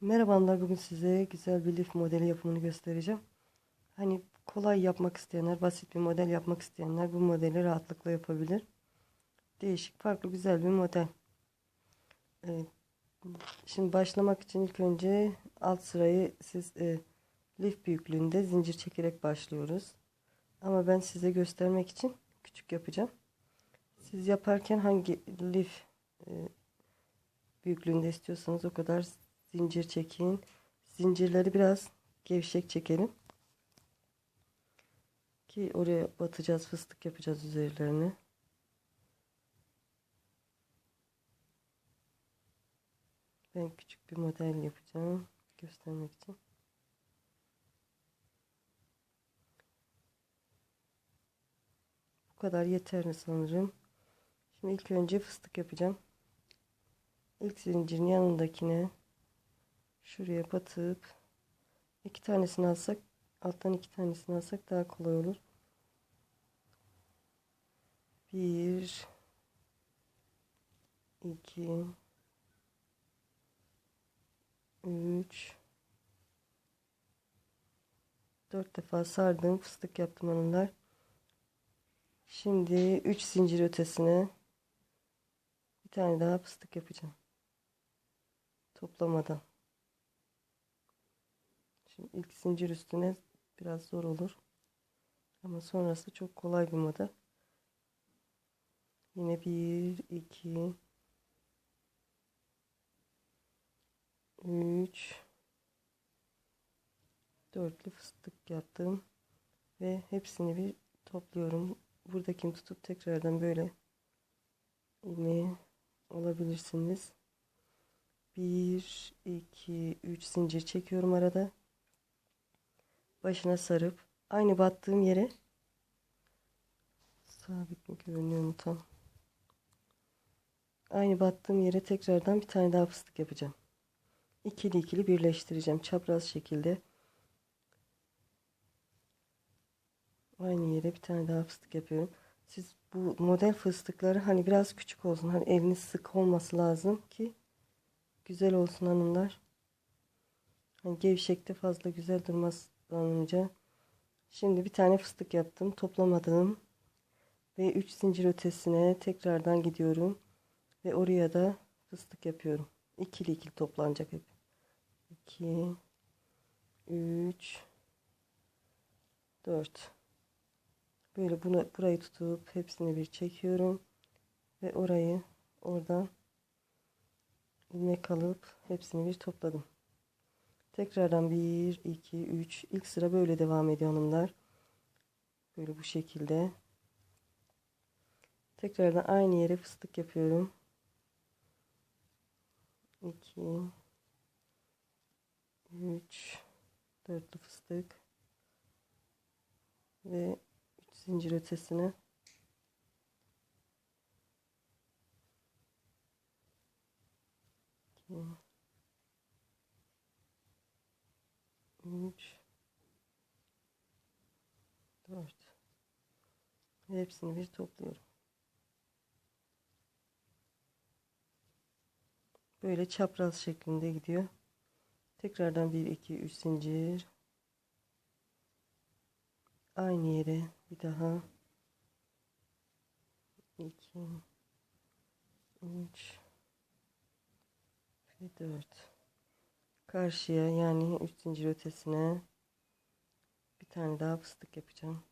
Merhabalar bugün size güzel bir lif modeli yapımını göstereceğim. Hani kolay yapmak isteyenler, basit bir model yapmak isteyenler bu modeli rahatlıkla yapabilir. Değişik, farklı, güzel bir model. Evet. Şimdi başlamak için ilk önce alt sırayı siz e, lif büyüklüğünde zincir çekerek başlıyoruz. Ama ben size göstermek için küçük yapacağım. Siz yaparken hangi lif e, büyüklüğünde istiyorsanız o kadar zincir çekin. Zincirleri biraz gevşek çekelim. Ki oraya batacağız, fıstık yapacağız üzerlerine. Ben küçük bir model yapacağım göstermek için. Bu kadar yeterli sanırım. Şimdi ilk önce fıstık yapacağım. İlk zincirin yanındakine şuraya batıp iki tanesini alsak alttan iki tanesini alsak daha kolay olur. Bir iki üç dört defa sardım fıstık yaptım hanımlar. Şimdi üç zincir ötesine bir tane daha fıstık yapacağım. Toplamadan. Şimdi ilk zincir üstüne biraz zor olur. Ama sonrası çok kolay bir model. Yine bir, iki, üç, dörtlü fıstık yaptım. Ve hepsini bir topluyorum. Buradakini tutup tekrardan böyle ilmeği olabilirsiniz. 1 2 3 zincir çekiyorum arada. Başına sarıp aynı battığım yere sabit mi görünüyor mu tam? Aynı battığım yere tekrardan bir tane daha fıstık yapacağım. İkili ikili birleştireceğim çapraz şekilde. Aynı yere bir tane daha fıstık yapıyorum. Siz bu model fıstıkları hani biraz küçük olsun. Hani eliniz sık olması lazım ki güzel olsun hanımlar. Hani gevşekte fazla güzel durmazdan önce. Şimdi bir tane fıstık yaptım. Toplamadım. Ve 3 zincir ötesine tekrardan gidiyorum. Ve oraya da fıstık yapıyorum. İkili ikili toplanacak hep. 2 3 4 Böyle bunu burayı tutup hepsini bir çekiyorum. Ve orayı oradan ilmek alıp hepsini bir topladım. Tekrardan 1, 2, 3. İlk sıra böyle devam ediyor hanımlar. Böyle bu şekilde. Tekrardan aynı yere fıstık yapıyorum. 2 3 dörtlü fıstık ve 3 zincir ötesine 2 3 4 hepsini bir topluyorum. Böyle çapraz şeklinde gidiyor. Tekrardan 1 2 3 zincir. Aynı yere bir daha 2 3 ve 4 karşıya yani 3 zincir ötesine bir tane daha fıstık yapacağım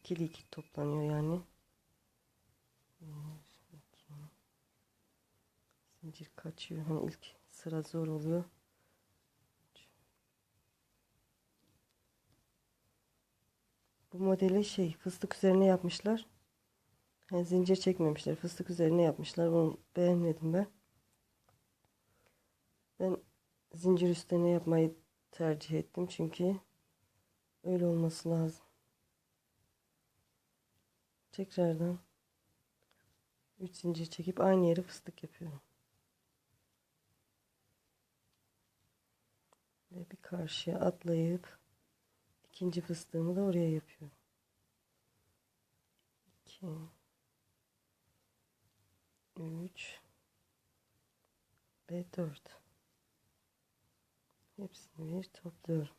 ikili ikili toplanıyor yani. Zincir kaçıyor. Hani ilk sıra zor oluyor. Bu modeli şey fıstık üzerine yapmışlar. Yani zincir çekmemişler fıstık üzerine yapmışlar. Bunu beğenmedim ben. Ben zincir üstüne yapmayı tercih ettim çünkü öyle olması lazım. Tekrardan 3 zincir çekip aynı yere fıstık yapıyorum. Ve bir karşıya atlayıp ikinci fıstığımı da oraya yapıyorum. 2 3 ve 4 Hepsini bir topluyorum.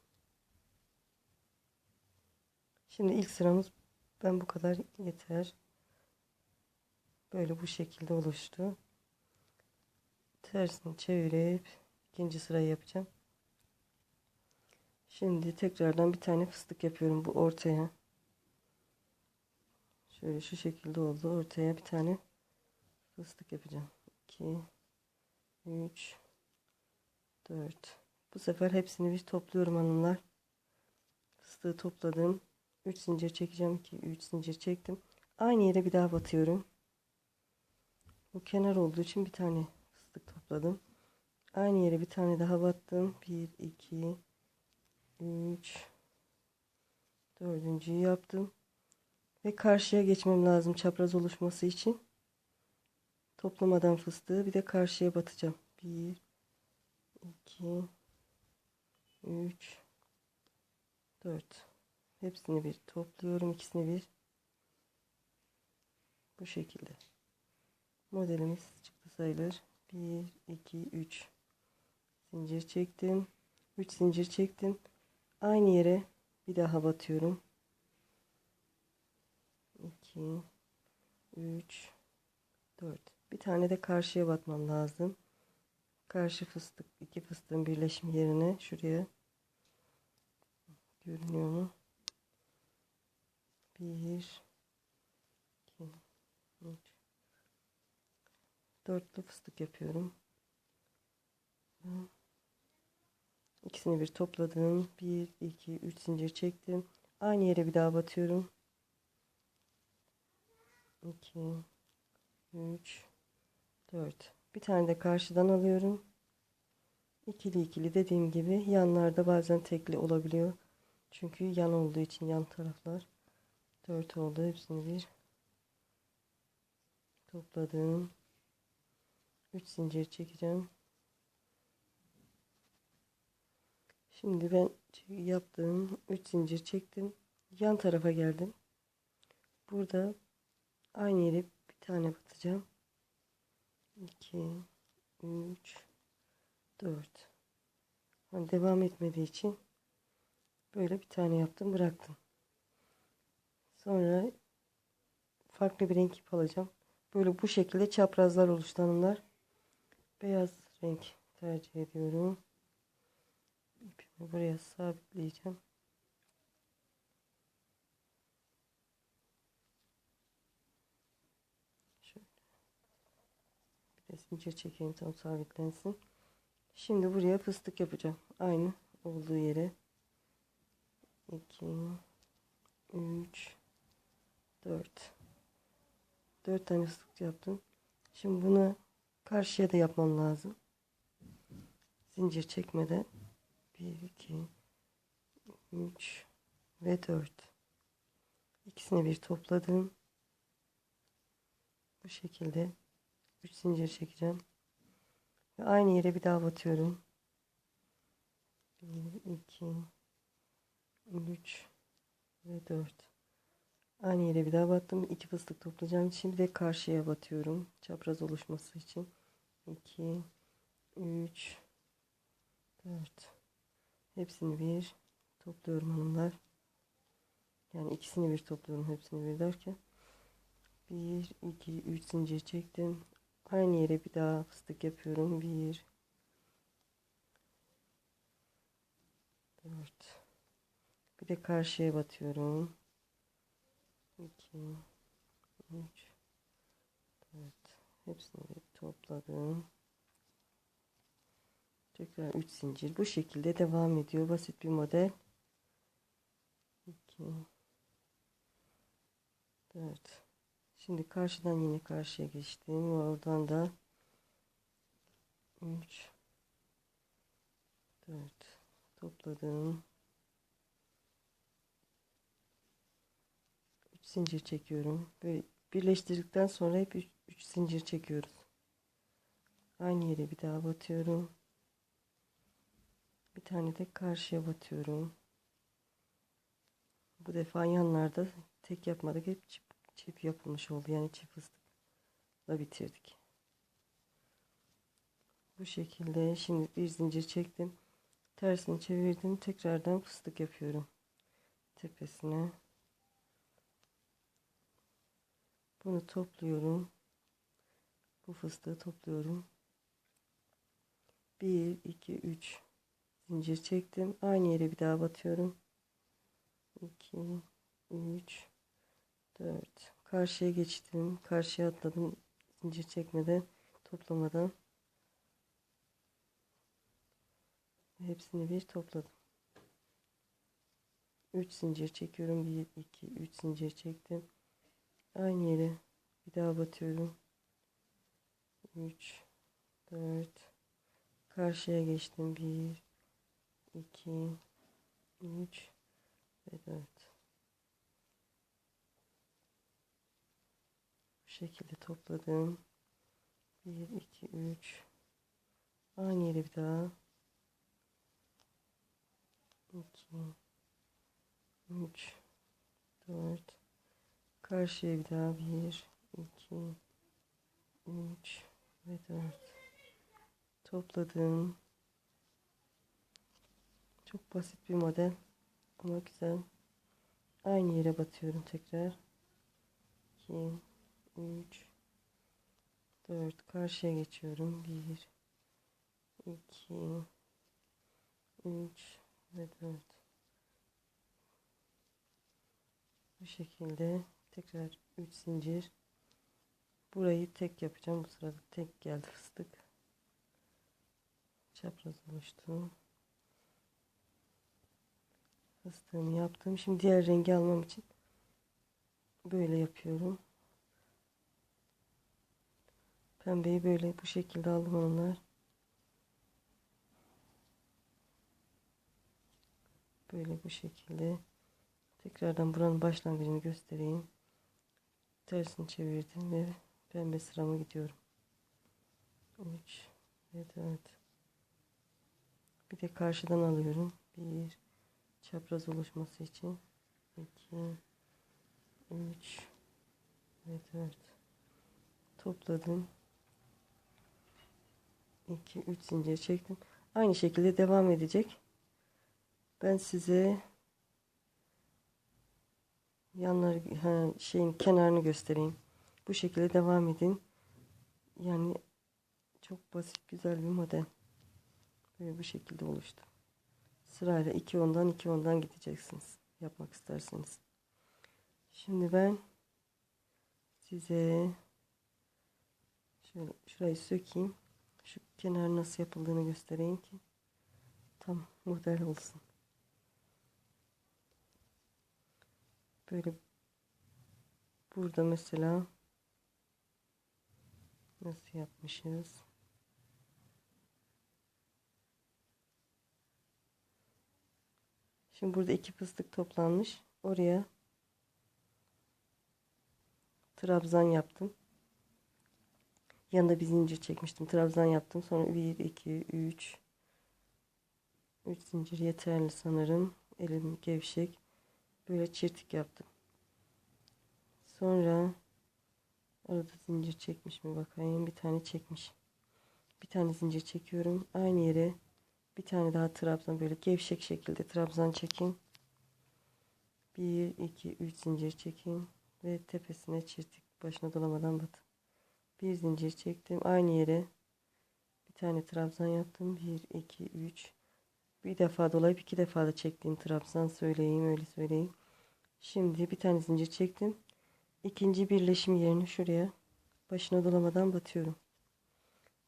Şimdi ilk sıramız ben bu kadar yeter. Böyle bu şekilde oluştu. Tersini çevirip ikinci sırayı yapacağım. Şimdi tekrardan bir tane fıstık yapıyorum bu ortaya. Şöyle şu şekilde oldu. Ortaya bir tane fıstık yapacağım. 2 3 4 Bu sefer hepsini bir topluyorum hanımlar. Fıstığı topladım. 3 zincir çekeceğim. 2 3 zincir çektim. Aynı yere bir daha batıyorum. Bu kenar olduğu için bir tane fıstık topladım. Aynı yere bir tane daha battım. 1 2 3 dördüncüyü yaptım. Ve karşıya geçmem lazım çapraz oluşması için. Toplamadan fıstığı bir de karşıya batacağım. 1 2 3 4 Hepsini bir topluyorum. ikisini bir. Bu şekilde. Modelimiz çıktı sayılır. 1 2 3 zincir çektim. 3 zincir çektim. Aynı yere bir daha batıyorum. 2 3 4 Bir tane de karşıya batmam lazım. Karşı fıstık, iki fıstığın birleşim yerine şuraya görünüyor mu? 1 2 3 Dörtlü fıstık yapıyorum. İkisini bir topladım. 1 2 3 zincir çektim. Aynı yere bir daha batıyorum. 2 3 4 bir tane de karşıdan alıyorum ikili ikili dediğim gibi yanlarda bazen tekli olabiliyor çünkü yan olduğu için yan taraflar 4 oldu. Hepsini bir topladım. 3 zincir çekeceğim. Şimdi ben yaptığım 3 zincir çektim. Yan tarafa geldim. Burada Aynı yere bir tane batacağım. 2 3 4 hani devam etmediği için böyle bir tane yaptım bıraktım. Sonra farklı bir renk ip alacağım. Böyle bu şekilde çaprazlar oluşturanlar. Beyaz renk tercih ediyorum. İpimi buraya sabitleyeceğim. zincir çekeyim tam sabitlensin. Şimdi buraya fıstık yapacağım. Aynı olduğu yere. 2 3 4 4 tane fıstık yaptım. Şimdi bunu karşıya da yapmam lazım. Zincir çekmeden 1 2 3 ve 4 ikisini bir topladım. Bu şekilde 3 zincir çekeceğim. Ve aynı yere bir daha batıyorum. 1 2 3 ve 4 aynı yere bir daha battım. 2 fıstık toplayacağım. Şimdi de karşıya batıyorum. Çapraz oluşması için. 2 3 4 hepsini bir topluyorum hanımlar. Yani ikisini bir topluyorum hepsini bir derken. 1 2 3 zincir çektim. Aynı yere bir daha fıstık yapıyorum. Bir, dört. Bir de karşıya batıyorum. İki, üç, dört. Hepsini topladım. Tekrar üç zincir. Bu şekilde devam ediyor. Basit bir model. 2 4 Şimdi karşıdan yine karşıya geçtim. Oradan da 3 4 topladım. Zincir çekiyorum ve birleştirdikten sonra hep 3 zincir çekiyoruz. Aynı yere bir daha batıyorum. Bir tane de karşıya batıyorum. Bu defa yanlarda tek yapmadık. Hep çift çift yapılmış oldu. Yani çift fıstıkla bitirdik. Bu şekilde şimdi bir zincir çektim. Tersini çevirdim. Tekrardan fıstık yapıyorum. Tepesine. Bunu topluyorum. Bu fıstığı topluyorum. 1 2 3 zincir çektim. Aynı yere bir daha batıyorum. 2 3 4 Karşıya geçtim. Karşıya atladım. Zincir çekmeden, toplamadan. Hepsini bir topladım. 3 zincir çekiyorum. 1 2 3 zincir çektim. Aynı yere bir daha batıyorum. 3 4 Karşıya geçtim. 1 2 3 ve 4 Bu şekilde topladım. 1 2 3 Aynı yere bir daha 2 3 4 Karşıya bir daha 1 2 3 ve 4 topladım. Çok basit bir model ama güzel. Aynı yere batıyorum tekrar. 2 3 4 karşıya geçiyorum. 1 2 3 ve 4 bu şekilde tekrar 3 zincir. Burayı tek yapacağım. Bu sırada tek geldi fıstık. Çapraz oluştu fıstığımı yaptım. Şimdi diğer rengi almam için böyle yapıyorum. Pembeyi böyle bu şekilde aldım onlar. Böyle bu şekilde. Tekrardan buranın başlangıcını göstereyim tersini çevirdim ve pembe sıramı gidiyorum. 3 ve 4 bir de karşıdan alıyorum. 1 çapraz oluşması için. 2 3 ve 4 topladım. 2 3 zincir çektim. Aynı şekilde devam edecek. Ben size yanları ha, şeyin kenarını göstereyim. Bu şekilde devam edin. Yani çok basit güzel bir model. Böyle bu şekilde oluştu. Sırayla 2 ondan 2 ondan gideceksiniz. Yapmak isterseniz. Şimdi ben size şöyle şurayı sökeyim. Şu kenar nasıl yapıldığını göstereyim ki tam model olsun. Böyle burada mesela nasıl yapmışız? Şimdi burada iki fıstık toplanmış. Oraya trabzan yaptım. Yanında bir zincir çekmiştim. Trabzan yaptım. Sonra 1, 2, 3 3 zincir yeterli sanırım. Elim gevşek böyle çirtik yaptım. Sonra arada zincir çekmiş mi bakayım. Bir tane çekmiş. Bir tane zincir çekiyorum. Aynı yere bir tane daha trabzan böyle gevşek şekilde trabzan çekin. 1 2 3 zincir çekin ve tepesine çirtik başına dolamadan batın. Bir zincir çektim. Aynı yere bir tane trabzan yaptım. 1 2 3 bir defa dolayıp iki defa da çektiğim trabzan söyleyeyim öyle söyleyeyim. Şimdi bir tane zincir çektim. İkinci birleşim yerini şuraya başına dolamadan batıyorum.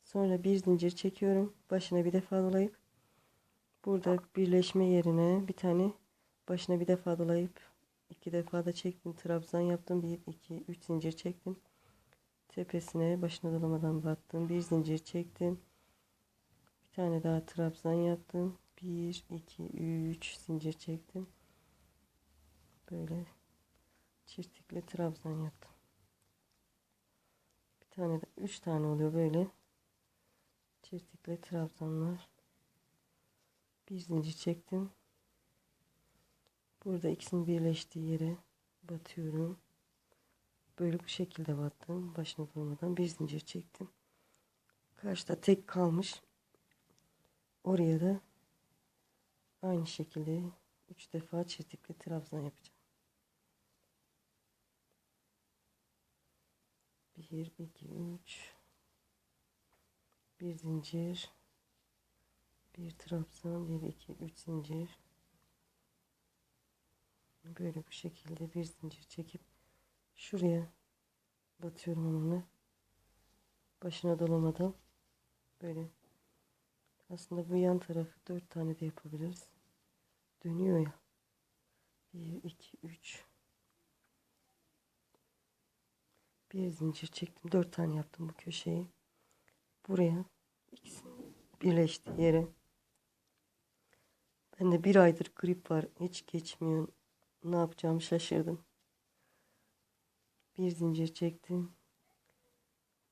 Sonra bir zincir çekiyorum. Başına bir defa dolayıp burada birleşme yerine bir tane başına bir defa dolayıp iki defa da çektim. Trabzan yaptım. Bir, iki, üç zincir çektim. Tepesine başına dolamadan battım. Bir zincir çektim. Bir tane daha trabzan yaptım. 1 2 3 zincir çektim. Böyle çirtikli trabzan yaptım. Bir tane de 3 tane oluyor böyle. Çirtikli trabzanlar. Bir zincir çektim. Burada ikisinin birleştiği yere batıyorum. Böyle bu şekilde battım. Başına durmadan bir zincir çektim. Karşıda tek kalmış. Oraya da Aynı şekilde 3 defa çiftlikli trabzan yapacağım. 1 2 3 bir zincir. Bir trabzan. 1 2 3 zincir. Böyle bu şekilde bir zincir çekip şuraya batıyorum onu başına dolamadan böyle. Aslında bu yan tarafı dört tane de yapabiliriz. Dönüyor ya. 1 2 3 bir zincir çektim dört tane yaptım bu köşeyi. Buraya ikisinin birleştiği yere. Ben de bir aydır grip var hiç geçmiyor. Ne yapacağımı şaşırdım. Bir zincir çektim.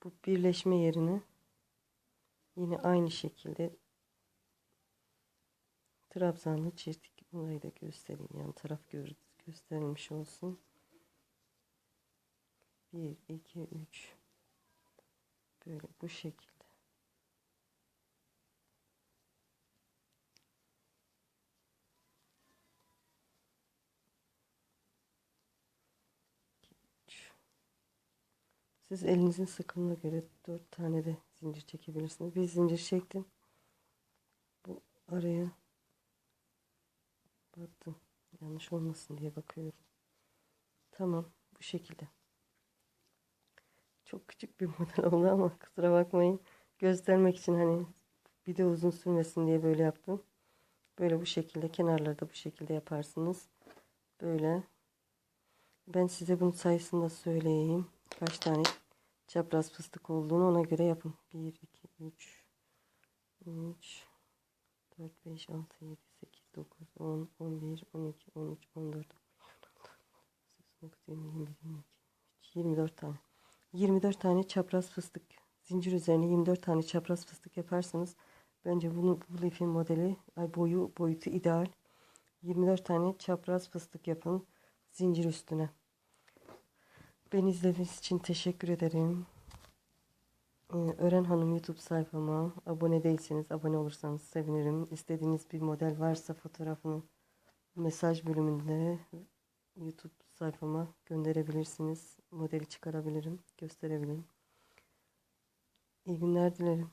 Bu birleşme yerine yine aynı şekilde trabzanlı çiftlik burayı da göstereyim yan taraf gö gösterilmiş olsun 1 2 3 böyle bu şekilde Siz elinizin sıkılığına göre dört tane de zincir çekebilirsiniz. Bir zincir çektim. Bu araya battım. Yanlış olmasın diye bakıyorum. Tamam. Bu şekilde. Çok küçük bir model oldu ama kusura bakmayın. Göstermek için hani video uzun sürmesin diye böyle yaptım. Böyle bu şekilde kenarları da bu şekilde yaparsınız. Böyle. Ben size bunun sayısını da söyleyeyim. Kaç tane çapraz fıstık olduğunu ona göre yapın. 1, 2, 3, 3, 4, 5, 6, 7, 8, 9, 10, 11, 12, 13, 14, 19, 20, 21, 22, 24 tane. 24 tane çapraz fıstık zincir üzerine 24 tane çapraz fıstık yaparsanız bence bunu bu lifin modeli ay boyu boyutu ideal. 24 tane çapraz fıstık yapın zincir üstüne. Beni izlediğiniz için teşekkür ederim. Ee, Ören Hanım YouTube sayfama abone değilseniz abone olursanız sevinirim. İstediğiniz bir model varsa fotoğrafını mesaj bölümünde YouTube sayfama gönderebilirsiniz. Modeli çıkarabilirim, gösterebilirim. İyi günler dilerim.